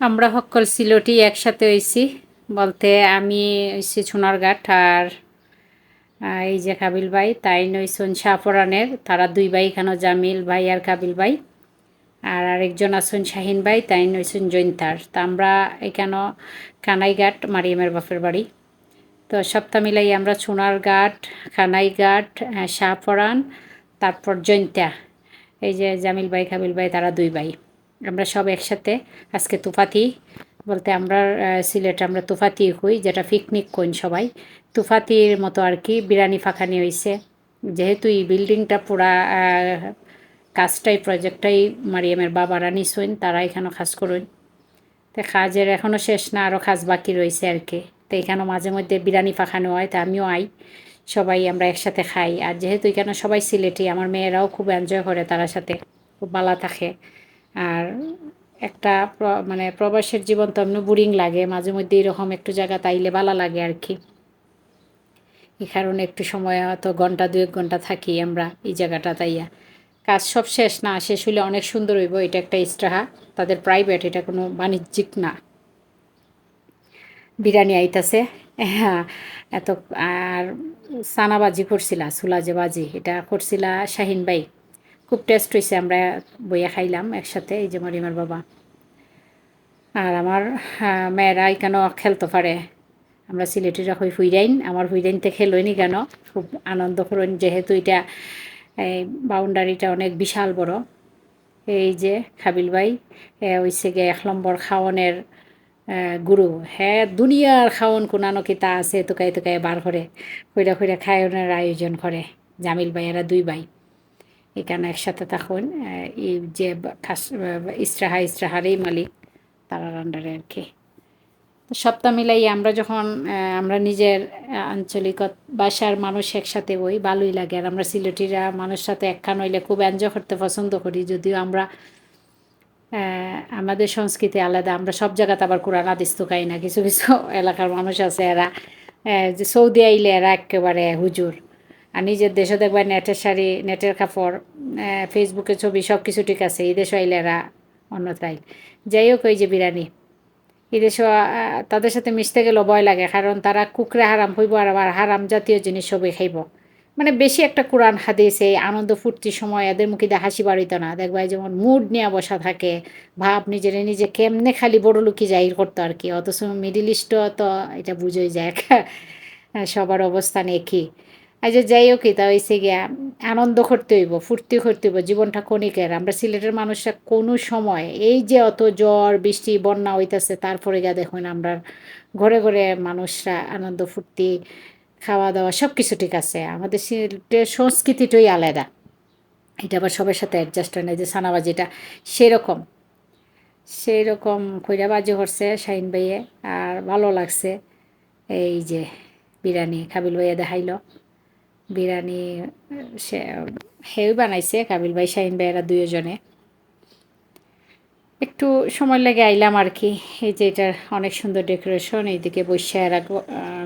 আমরা সকল সিলটি একসাথে হয়েছি বলতে আমি হয়েছি সোনারঘাট আর এই যে কাবিল ভাই তাই নইসন শাহপরানের তারা দুই ভাই এখানে জামিল ভাই আর কাবিল ভাই। আর আরেকজন আছেন শাহিন ভাই তাই নইসন জৈন্তার। তা আমরা এখানে কানাইঘাট মারিয়ামের বাপের বাড়ি। তো সপ্তাহ মিলাই আমরা সোনারঘাট খানাইঘাট আহ, শাহপরান তারপর জৈন্তা। এই যে জামিল ভাই কাবিল ভাই তারা দুই ভাই। আমরা সব একসাথে। আজকে তুফাতি বলতে আমরা সিলেটে আমরা তুফাতি হই, যেটা পিকনিক কইন সবাই। তুফাতির মতো আর কি বিরানি ফাঁকানি হয়েছে যেহেতু এই বিল্ডিংটা পুরা কাজটাই প্রজেক্টটাই মারিয়ামের বাবারা নিছইন তারা এখানে কাজ করুন? তো কাজের এখনও শেষ না আরও কাজ বাকি রয়েছে আর কি। তো এখানে মাঝে মধ্যে বিরিয়ানি পাখানো হয়, তা আমিও আই। সবাই আমরা একসাথে খাই। আর যেহেতু এখানে সবাই সিলেটি, আমার মেয়েরাও খুব এনজয় করে তার সাথে, খুব ভালো থাকে। আর একটা মানে প্রবাসের জীবন তো এমনি বোরিং লাগে, মাঝে মধ্যে এরকম একটু জায়গা তাইলে ভালো লাগে আর কি এই কারণে একটু সময় হয়তো ঘণ্টা দু এক ঘণ্টা থাকি আমরা এই জায়গাটা তাইয়া। কাজ সব শেষ না, শেষ হলে অনেক সুন্দর হইব, এটা একটা ইস্টাহা তাদের প্রাইভেট এটা কোনো বাণিজ্যিক না। বিরিয়ানি আইতাছে হ্যাঁ এত, আর সানাবাজি করছিলা সুলাজে বাজি এটা করছিলা শাহিন ভাই। খুব টেস্ট হয়েছে আমরা বইয়া খাইলাম একসাথে, এই যে মরিমার বাবা। আর আমার মেয়েরা এখানেও খেলতে পারে। আমরা সিলেটিরা হই হুইরাইন, আমার হুইরাইনতে খেলোইনি কেন? খুব আনন্দ করেন, যেহেতু এটা, এই বাউন্ডারিটা অনেক বিশাল বড়। এই যে খাবিল ভাই হইছে গে এক নম্বর খাওয়ানের গুরু। হ্যাঁ দুনিয়ার খাওয়ন কোনানো কি তা আছে তোকাই তোকাই বার করে। কইরা কইরা খায়নের আয়োজন করে জামিল ভাই এরা দুই ভাই। এখানে একসাথে থাকুন। এই যে ইস্রাহা ইস্রাহারই মালিক, তারার আন্ডারে আর কি। তো সপ্তাহ মিলাই আমরা যখন আমরা নিজের আঞ্চলিক ভাষার মানুষ একসাথে হই ভালোই লাগে। আর আমরা সিলেটিরা মানুষ সাথে একখান হইলে খুব এনজয় করতে পছন্দ করি। যদিও আমরা আমাদের সংস্কৃতি আলাদা। আমরা সব জায়গাতে আবার কোরআন, হাদিস তো খাই না। কিছু কিছু এলাকার মানুষ আছে এরা যে সৌদি আইলে এরা একেবারে হুজুর। আর নিজের দেশে দেখবা নেটের শাড়ি, নেটের কাপড় ফেসবুকে ছবি সব কিছু ঠিক আছে। এই দেশে আইলে এরা অন্যত্রাই যাই হোক, ওই যে বিরিয়ানি। এদেশে তাদের সাথে মিশতে গেলেও ভয় লাগে, কারণ তারা কুকরে হারাম হইব আর আবার হারাম জাতীয় জিনিস সবই খাইব। মানে বেশি একটা কোরআন, হাদিস আনন্দ ফুর্তির সময় এদের মুখে দিয়ে হাসি বাড়িত না। দেখবা যেমন মুড নিয়ে বসা থাকে, ভাব নিজের নিজে কেমনে খালি বড় লুকি জাহির করতো আর কি। অথচ মিডিল ইস্টও তো এটা বুঝোই যায়। সবার অবস্থান একই। আজ যাই হোক তা হয়েছে গিয়া, আনন্দ করতে হইব, ফুর্তি করতে হইব, জীবনটা ক্ষণিকের। আমরা সিলেটের মানুষরা কোনো সময় এই যে অত জ্বর, বৃষ্টি, বন্যা হইতাছে, তারপরে গিয়া দেখুন আমরা ঘরে ঘরে মানুষরা আনন্দ, ফুর্তি, খাওয়া দাওয়া সব কিছু ঠিক আছে। আমাদের সিলেটের সংস্কৃতিটাই আলাদা। এটা আবার সবার সাথে অ্যাডজাস্ট হয় না যে সানাবাজিটা সেরকম। সেই রকম কইরাবাজি করছে শাহিন ভাইয়ে, আর ভালো লাগছে। এই যে বিরিয়ানি কাবিল ভাইয়া দেখাইলো। বিরিয়ানি, সে হেউ বানাইছে, কাবিল ভাই, শাহিন ভাই, এরা দুইজনে। একটু সময় লেগে আইলাম আর কি। এই যে এটার অনেক সুন্দর ডেকোরেশন, এইদিকে বৈশা এরা গ-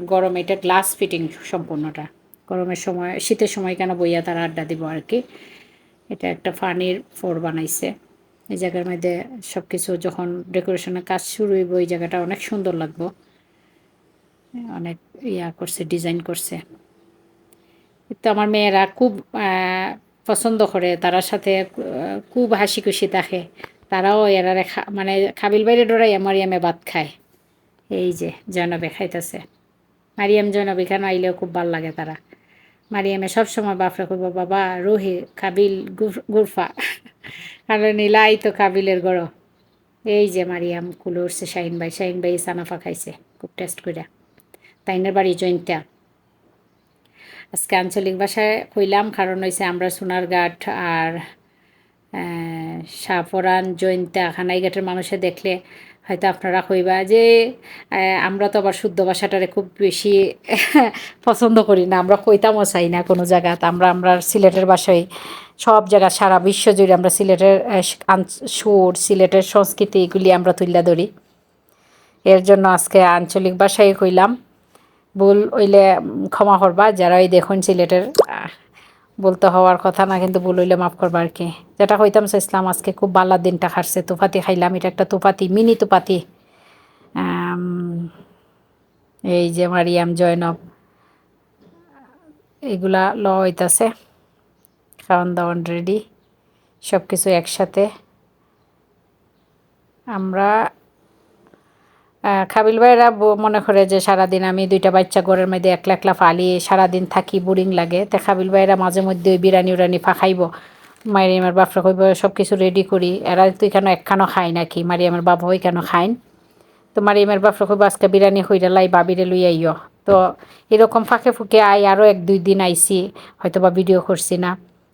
গরম এটা গ্লাস ফিটিং সম্পূর্ণটা। গরমের সময়, শীতের সময় কেন বইয়া তারা আড্ডা দিব আর কি। এটা একটা ফানির ফোর বানাইছে। এই জায়গার মধ্যে সব কিছু যখন ডেকোরেশনের কাজ শুরু হইব, এই জায়গাটা অনেক সুন্দর লাগবো। অনেক ইয়া করছে, ডিজাইন করছে। তো আমার মেয়েরা খুব পছন্দ করে। তারার সাথে খুব হাসি খুশি থাকে তারাও এরা খা- মানে খাবিল বাইরে ডোরাই মারিয়ামে ভাত খায়। এই যে, জয়নবে খাইতেছে। মারিয়াম জয়নব এখানে আইলেও খুব ভালো লাগে তারা। মারিয়ামে সবসময় বাপরা করব বাবা, রোহি কাবিল গুর- গুরফা। কারণ নীলাই তো কাবিলের গড়। এই যে মারিয়াম কুলো উঠছে, শাহিন ভাই। শাহিন ভাই সানাফা খাইছে, খুব টেস্ট করে তাইনের বাড়ি জয়ন্তা আজকে আঞ্চলিক ভাষায় কইলাম, কারণ হয়েছে আমরা সোনারঘাট আর শাহপরান জৈন্তা, খানাইঘাটের মানুষে দেখলে হয়তো আপনারা কইবা যে আমরা তো আবার শুদ্ধ ভাষাটারে খুব বেশি পছন্দ করি না, আমরা কইতামও চাই না কোনো জায়গাত। আমরা আমরা সিলেটের ভাষায় সব জায়গা, সারা বিশ্ব জুড়ে আমরা সিলেটের সুর, সিলেটের সংস্কৃতি এগুলি আমরা তুলে ধরি। এর জন্য আজকে আঞ্চলিক ভাষায় কইলাম। ভুল হইলে ক্ষমা করবা। যারা ওই দেখুন সিলেটের বলতে হওয়ার কথা না, কিন্তু ভুল হইলে মাফ করবা আর কি। যেটা কইতাম ইসলাম, আজকে খুব বালার দিনটা খাটছে তুফাতি খাইলাম, এটা একটা তুফাতি, মিনি তুপাতি এই যে মারিয়াম, জয়নব, এগুলা ল হইতাছে। খাওয়ান দাওয়ান রেডি সব কিছু একসাথে। আমরা খাবিল ভাইরা মনে করে যে সারাদিন আমি দুইটা বাচ্চা ঘরের মধ্যে একলা একলা ফালি, সারাদিন থাকি বোরিং লাগে। তে খাবিল ভাইরা মাঝে মধ্যে ওই বিরানি উরানি ফাঁকাইব মারিয়ামের বাপরা কইব সব কিছু রেডি করি। এরা তুই কেন একখানো খাই নাকি? মারিয়ামের বাবা ওই কেন খাইন তো মারিয়ামের বাপরা কইব, আজকে বিরানি হইরা লাই বাবিরে লই আইও তো এরকম ফাঁকে ফুঁকে আই আরও এক দুই দিন আইছি হয়তো বা ভিডিও করছি না।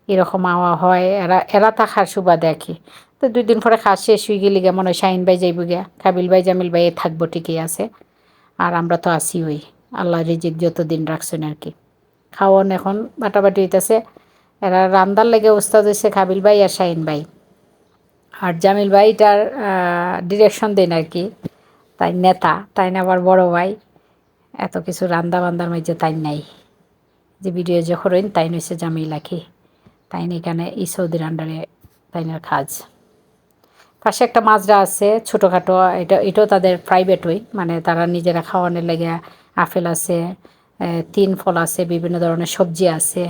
এরকম আওয়া হয়। এরা এরা থাকার সুবাদে দেখি তো দুই দিন পরে খাওয়া শেষ হয়ে গেলে মনে হয় শাহিন ভাই যাইব গিয়া। কাবিল ভাই, জামিল ভাই থাকব ঠিকই আছে। আর আমরা তো আসি ওই আল্লাহ রিজিক যত দিন রাখছেন আর কি। খাওয়ান এখন বাটাবাটি হইতেছে। এরা রান্দার লেগে উস্তাদ হয়েছে কাবিল ভাই আর শাহিন ভাই। আর জামিল ভাই ভাইটার ডিরেকশন দেন আর কি। তাই নেতা, তাই না আবার বড় ভাই। এত কিছু রান্দা বান্দার মাঝে তাই নাই। যে ভিডিও যখন তাই নইছে জামিল আখি। তাই না এখানে ই সৌদির আন্ডারে তাইনার কাজ। পাশে একটা মাজরা আছে, ছোটোখাটো, এটা, এটাও তাদের প্রাইভেট ওই মানে তারা নিজেরা খাওয়ানোর লেগে আপেল আছে তিন ফল আছে, বিভিন্ন ধরনের সবজি আছে,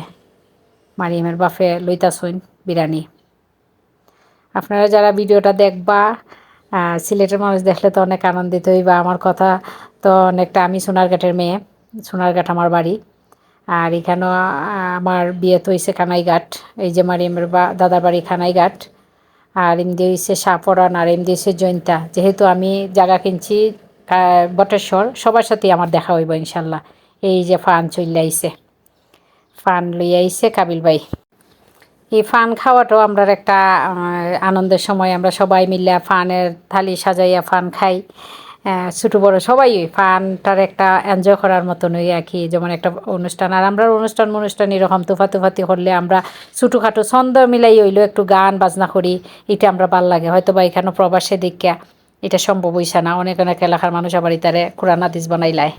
মারিয়ামের বাফে লইতাছইন বিরিয়ানি। আপনারা যারা ভিডিওটা দেখবা সিলেটের মানুষ দেখলে তো অনেক আনন্দিত হইবা, আমার কথা তো অনেকটা, আমি সোনারঘাটের মেয়ে, সোনারঘাট আমার বাড়ি, আর এখানেও আমার বিয়ে তো হয়েছে কানাইঘাট, এই যে মারিয়ামের বা, দাদার বাড়ি খানাইঘাট আর এমনি হয়েছে সাপরান আর এমনি হয়েছে জৈন্তা। যেহেতু আমি জায়গা কিনছি বটেশ্বর, সবার সাথেই আমার দেখা হইব ইনশাল্লাহ। এই যে ফান চলে আইছে। ফান লইয়া আইছে কাবিল ভাই। এই ফান খাওয়াটাও আমরা একটা আনন্দের সময় আমরা সবাই মিলে ফানের থালি সাজাইয়া ফান খাই। ছোটো বড় সবাই ফানটার একটা এনজয় করার মতন ওই আর কি যেমন একটা অনুষ্ঠান। আর আমরা অনুষ্ঠান অনুষ্ঠান এরকম তুফা তুফাতি করলে আমরা ছোটোখাটো ছন্দ মিলাই হইল একটু গান বাজনা করি, এটা আমরা ভালো লাগে। হয়তো বা এখানে প্রবাসে দিকা এটা সম্ভব হইসা না। অনেক অনেক এলাকার মানুষ আবার ইতারে কোরআন, হাদিস বানাইলায়।